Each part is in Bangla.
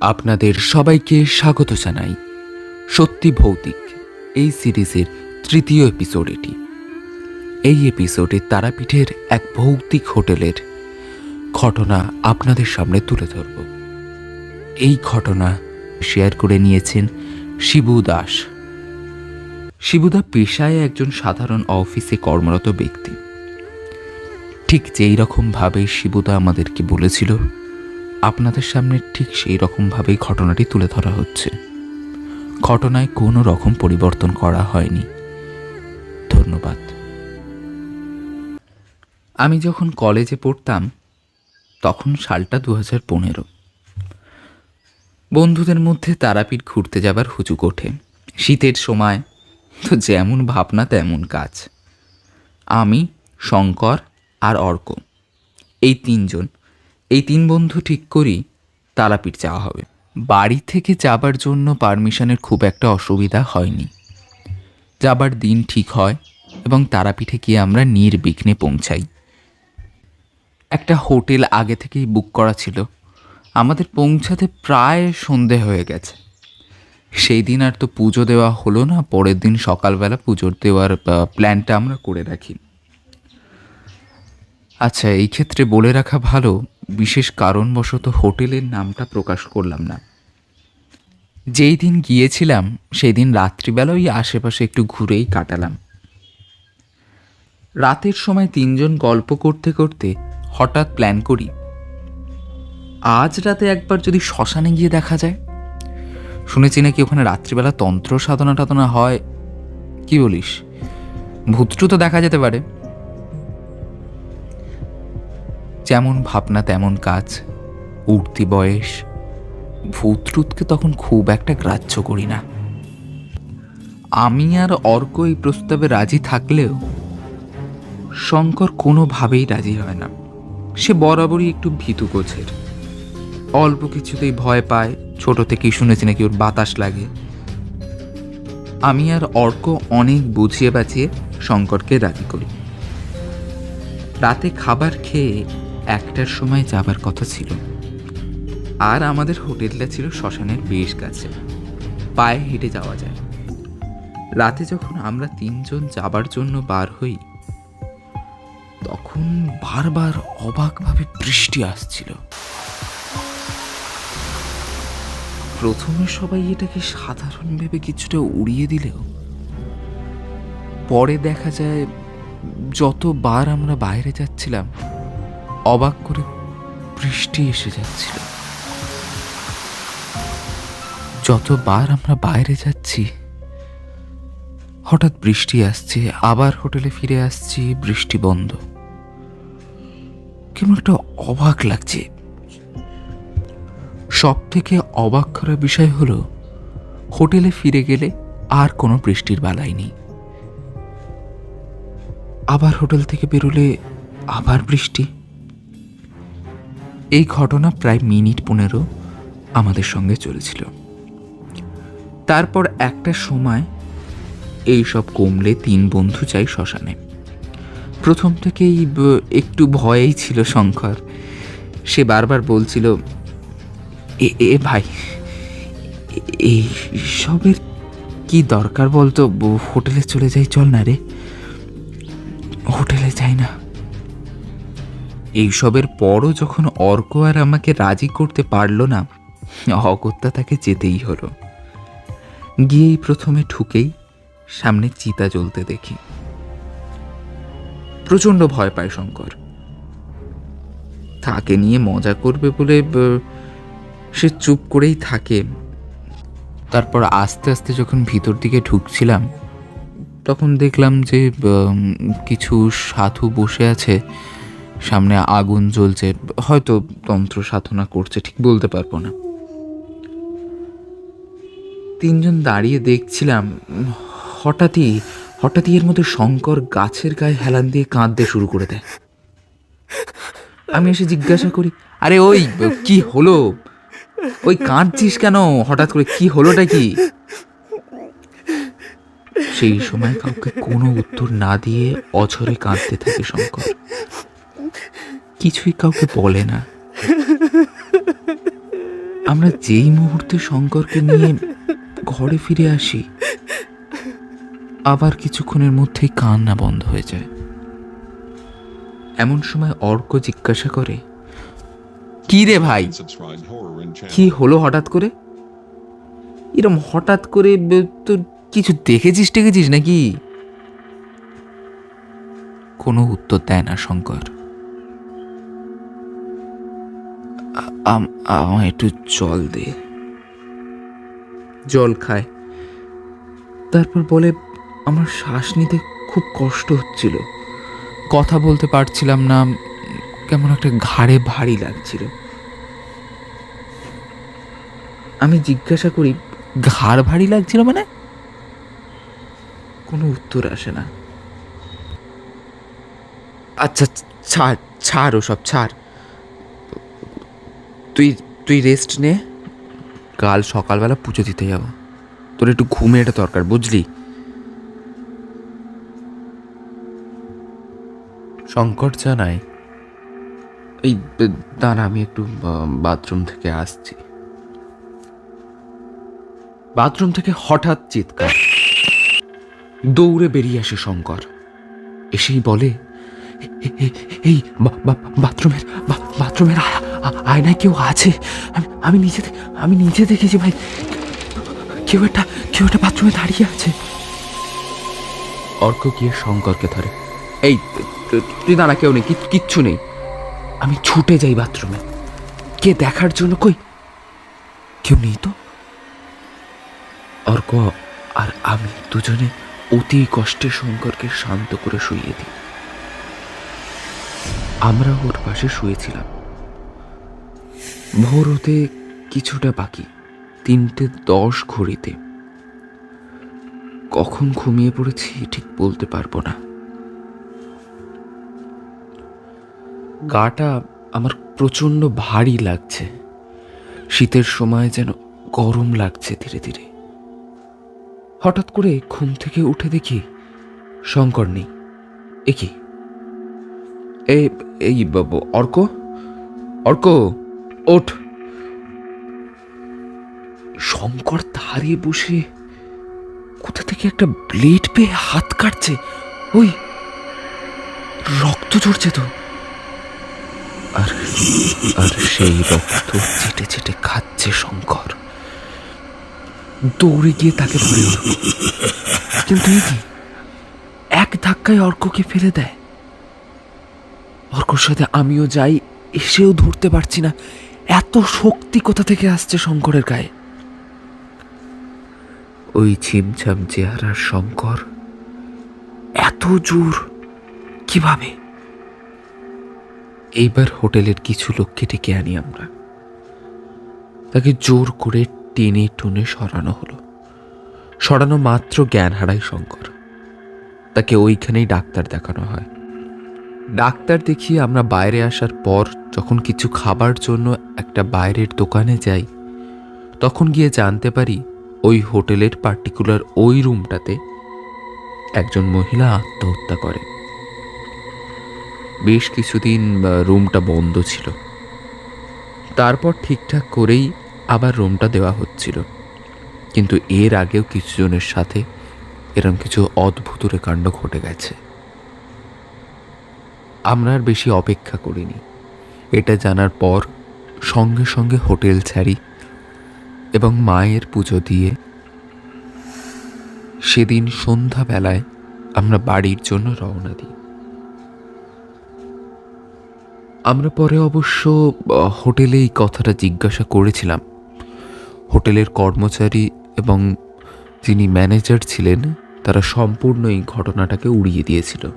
আপনাদের সবাইকে স্বাগত জানাই সত্যি ভৌতিক এই সিরিজের তৃতীয় এপিসোড এটি এই এপিসোডে তারাপীঠের এক ভৌতিক হোটেলের ঘটনা আপনাদের সামনে তুলে ধরব। এই ঘটনা শেয়ার করে নিয়েছেন শিবু দাস। শিবুদা পেশায় একজন সাধারণ অফিসে কর্মরত ব্যক্তি। ঠিক যেই রকমভাবে শিবুদা আমাদেরকে বলেছিল, আপনাদের সামনে ঠিক সেই রকমভাবেই ঘটনাটি তুলে ধরা হচ্ছে। ঘটনায় কোনো রকম পরিবর্তন করা হয়নি। ধন্যবাদ। আমি যখন কলেজে পড়তাম, তখন সালটা দু হাজার পনেরো। বন্ধুদের মধ্যে তারাপীঠ ঘুরতে যাবার হুজুক ওঠে। শীতের সময় তো যেমন ভাবনা তেমন কাজ। আমি, শঙ্কর আর অর্ক। এই তিনজন, এই তিন বন্ধু ঠিক করি তারাপীঠ যাওয়া হবে। বাড়ি থেকে যাবার জন্য পারমিশনের খুব একটা অসুবিধা হয়নি। যাবার দিন ঠিক হয় এবং তারাপীঠে গিয়ে আমরা নির্বিঘ্নে পৌঁছাই। একটা হোটেল আগে থেকেই বুক করা ছিল। আমাদের পৌঁছাতে প্রায় সন্ধে হয়ে গেছে। সেই দিন আর তো পুজো দেওয়া হলো না, পরের দিন সকালবেলা পুজোর দেওয়ার প্ল্যানটা আমরা করে রাখি। আচ্ছা এই ক্ষেত্রে বলে রাখা ভালো, বিশেষ কারণবশত হোটেলের নামটা প্রকাশ করলাম না। যেই দিন গিয়েছিলাম সেই দিন রাত্রিবেলা ওই আশেপাশে একটু ঘুরেই কাটালাম। রাতের সময় তিনজন গল্প করতে করতে হঠাৎ প্ল্যান করি। আজ রাতে একবার যদি শ্মশানে গিয়ে দেখা যায়। শুনেছি নাকি ওখানে রাত্রিবেলা তন্ত্র সাধনা টাধনা হয়? কি বলিস? ভূতটু তো দেখা যেতে পারে। যেমন ভাবনা তেমন কাজ। উঠতি বয়স। ভূতটুতকে তখন খুব একটা গ্রাহ্য করি না। আমি আর অর্ক এই প্রস্তাবে রাজি থাকলেও শঙ্কর কোনোভাবেই রাজি হয় না। সে বরাবরই একটু ভীতু গোছের। অল্প কিছুতেই ভয় পায়, ছোট থেকেই শুনেছি নাকি ওর বাতাস লাগে। আমি আর অর্ক অনেক বুঝিয়ে বাঁচিয়ে শঙ্করকে রাজি করি। রাতে খাবার খেয়ে একটার সময় যাবার কথা ছিল। আর আমাদের হোটেলটা ছিল শ্মশানের বেশ কাছে। পায়ে হেঁটে যাওয়া যায়। রাতে যখন আমরা তিনজন যাবার জন্য বার হই, তখন বারবার অবাকভাবে বৃষ্টি আসছিল। প্রথমে সবাই এটাকে সাধারণ ভেবে কিছুটা উড়িয়ে দিলেও, পরে দেখা যায় যতবার আমরা বাইরে যাচ্ছিলাম অবাক করে বৃষ্টি এসে যাচ্ছিল। যতবার আমরা বাইরে যাচ্ছি, হঠাৎ বৃষ্টি আসছে, আবার হোটেলে ফিরে আসছি, বৃষ্টি বন্ধ। কেমন একটা অবাক লাগছে। সব থেকে অবাক করা বিষয় হলো, হোটেলে ফিরে গেলে আর কোনো বৃষ্টির বালাই নেই। আবার হোটেল থেকে বেরোলে আবার বৃষ্টি। এই ঘটনা প্রায় মিনিট পনেরো আমাদের সঙ্গে চলেছিল। তারপর একটা সময় এই সব কমলে তিন বন্ধু চাই শ্মশানে। প্রথম থেকেই একটু ভয়েই ছিল শঙ্কর। সে বারবার বলছিল, এ এ ভাই এই সবের কি দরকার বলতো? হোটেলে চলে যাই, চল না রে। হোটেলে যাই না। এইসবের পরও যখন অর্ক আর আমাকে রাজি করতে পারল না, অগত্যা তাকে যেতেই হলো। গিয়েই প্রথমে ঠুকেই সামনে চিতা জ্বলতে দেখি। প্রচণ্ড ভয় পায় শঙ্কর। তাকে নিয়ে মজা করবে বলে সে চুপ করেই থাকে। তারপর আস্তে আস্তে যখন ভিতর দিকে ঢুকছিলাম, তখন দেখলাম যে কিছু সাধু বসে আছে। সামনে আগুন জ্বলছে, হয়তো তন্ত্র সাধনা করছে, ঠিক বলতে পারব না। তিনজন দাঁড়িয়ে দেখছিলাম, হঠাৎই হঠাৎই এর মধ্যে শঙ্কর গাছের গায়ে হেলান দিয়ে কাঁদতে শুরু করে দেয়। আমি এসে জিজ্ঞাসা করি, আরে ওই, কি হলো? ওই কাঁদছিস কেন? হঠাৎ করে কি হলোটা কি? সেই সময় কাউকে কোনো উত্তর না দিয়ে অঝরে কাঁদতে থাকে শঙ্কর। কিছুই কাউকে বলে না। আমরা যেই মুহূর্তে শঙ্করকে নিয়ে ঘরে ফিরে আসি, আবার কিছুক্ষণের মধ্যেই কান্না বন্ধ হয়ে যায়। এমন সময় অর্ক জিজ্ঞাসা করে, কি রে ভাই. কি হলো হঠাৎ করে? এরম হঠাৎ করে তোর কিছু দেখেছিস টেকেছিস নাকি? কোনো উত্তর দেয় না শঙ্কর। আমায় একটু জল দে। জল খায়। তারপর বলে, আমার শ্বাস নিতে খুব কষ্ট হচ্ছিল। কথা বলতে পারছিলাম না, কেমন একটা ঘাড়ে ভারী লাগছিল। আমি জিজ্ঞাসা করি, ঘাড় ভারী লাগছিল মানে? কোনো উত্তর আসে না। আচ্ছা ছাড় ছাড় ওসব, ছাড়। তুই তুই রেস্ট নে। কাল সকালবেলা পুজো দিতে যাব। তোর একটু ঘুমে এটা দরকার বুঝলি? শঙ্কর জানায় এই দাঁড়া আমি একটু বাথরুম থেকে আসছি। বাথরুম থেকে হঠাৎ চিৎকার। দৌড়ে বেরিয়ে আসে শঙ্কর। এসেই বলে "এ- এ- এই বাথরুমের বাথরুমের আ- আ- আয়নায় কেউ আছে? আমি আমি নিজে আমি নিজে দেখেছি ভাই। কেউ একটা কেউ একটা বাথরুমে দাঁড়িয়ে আছে। অর্ক গিয়ে শঙ্করকে ধরে? এই তুই দাঁড়া কেউ নেই কিচ্ছু নেই। আমি ছুটে যাই বাথরুমে। কে দেখার জন্য কই? কেউ নেই তো? অর্ক আর আমি দুজনে অতি কষ্টে শঙ্করকে শান্ত করে শুইয়ে দিই। আমরা ওর পাশে শুয়েছিলাম। ভোর হতে কিছুটা বাকি, তিনটে দশ ঘড়িতে। কখন ঘুমিয়ে পড়েছি ঠিক বলতে পারব না। গাটা আমার প্রচণ্ড ভারী লাগছে। শীতের সময় যেন গরম লাগছে ধীরে ধীরে। হঠাৎ করে ঘুম থেকে উঠে দেখি শঙ্কর নেই। এ কি? এই অর্ক? অর্ক? ওঠ। শঙ্কর দাঁড়িয়ে বসে কোথা থেকে একটা ব্লেড পেয়ে হাত কাটছে? ওই রক্ত ঝরছে তো। আর আর সেই রক্ত চেটে চেটে খাচ্ছে শঙ্কর। দৌড়ে গিয়ে তাকে ধরে কিন্তু এই কি? এক ধাক্কায় অর্ককে ফেলে দেয়। অর্কর সাথে আমিও যাই, এসেও ধরতে পারছি না। এত শক্তি কোথা থেকে আসছে শঙ্করের গায়ে? ওই ছিমছাম চেহারার শঙ্কর এত জোর কীভাবে? এইবার হোটেলের কিছু লোককে ডেকে আনি আমরা। তাকে জোর করে টেনে টুনে সরানো হলো। সরানো মাত্র জ্ঞান হারায় শঙ্কর। তাকে ওইখানেই ডাক্তার দেখানো হয়। ডাক্তার দেখিয়ে আমরা বাইরে আসার পর যখন কিছু খাবার জন্য একটা বাইরের দোকানে যাই, তখন গিয়ে জানতে পারি ওই হোটেলের পার্টিকুলার ওই রুমটাতে একজন মহিলা আত্মহত্যা করে। বেশ কিছুদিন রুমটা বন্ধ ছিল। তারপর ঠিকঠাক করেই আবার রুমটা দেওয়া হচ্ছিল। কিন্তু এর আগেও কিছুজনের সাথে এরকম কিছু অদ্ভুতুরে কাণ্ড ঘটে গেছে। আমরা আর বেশি অপেক্ষা করিনি। এটা জানার পর সঙ্গে সঙ্গে হোটেল ছাড়ি এবং মায়ের পুজো দিয়ে সেদিন সন্ধ্যাবেলায় আমরা বাড়ির জন্য রওনা দিই। আমরা পরে অবশ্য হোটেলে এই কথাটা জিজ্ঞাসা করেছিলাম। হোটেলের কর্মচারী এবং যিনি ম্যানেজার ছিলেন, তারা সম্পূর্ণ এই ঘটনাটাকে উড়িয়ে দিয়েছিল।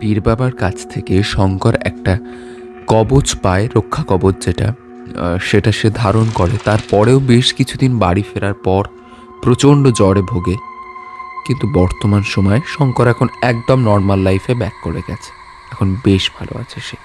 পীর বাবার কাছ থেকে শঙ্কর একটা কবচ পায়, রক্ষা কবচ যেটা সেটা সে ধারণ করে। তারপরেও বেশ কিছুদিন বাড়ি ফেরার পর প্রচণ্ড জ্বরে ভোগে। কিন্তু বর্তমান সময়ে শঙ্কর এখন একদম নর্মাল লাইফে ব্যাক করে গেছে। এখন বেশ ভালো আছে সে।